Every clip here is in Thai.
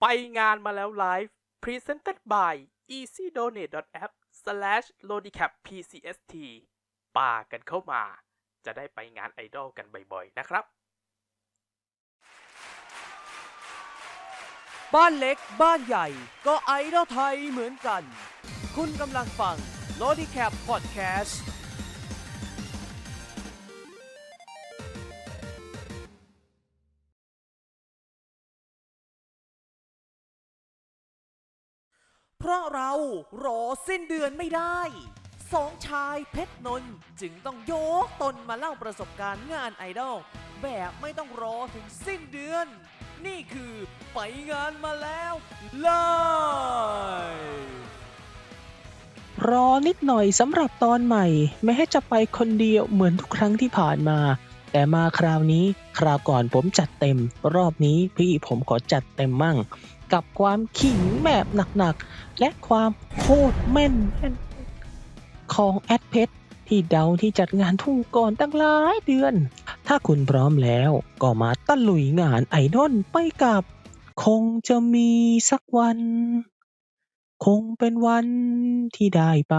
ไปงานมาแล้วไลฟ์ Presented by easydonate.app slash lodicap pcst ป่ากันเข้ามา จะได้ไปงานไอดอลกันบ่อยๆ นะครับ บ้านเล็กบ้านใหญ่ก็ไอดอลไทยเหมือนกัน คุณกำลังฟัง l o d i c a p Podcast เพราะเรารอสิ้นเดือนไม่ได้ สองชายเพชรนนท์จึงต้องโยกตนมาเล่าประสบการณ์งานไอดอลแบบไม่ต้องรอถึงสิ้นเดือน นี่คือไปงานมาแล้วไลฟ์รอนิดหน่อยสำหรับตอนใหม่ ไม่ให้จะไปคนเดียวเหมือนทุกครั้งที่ผ่านมา แต่มาคราวนี้ คราวก่อนผมจัดเต็ม รอบนี้พี่ผมขอจัดเต็มมั่ง กับความขิงแบบหนักๆ และความโคตรแม่นแม่นของแอดเพชรที่เดาที่จัดงานทุ่งก่อนตั้งหลายเดือน ถ้าคุณพร้อมแล้วก็มาตะลุยงานไอดอลไปกับ คงจะมีสักวัน คงเป็นวันที่ได้ไป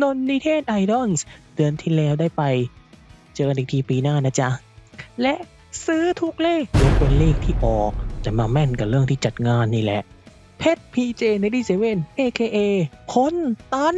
นนนิเทศไอดอลเดือนที่แล้วได้ไป เจอกันอีกทีปีหน้านะจ๊ะ และซื้อทุกเลขยกเป็นเลขที่ออก จะมาแม่นกับเรื่องที่จัดงานนี่แหละ เพชรพีเจในดีเซเว่น AKA คนตัน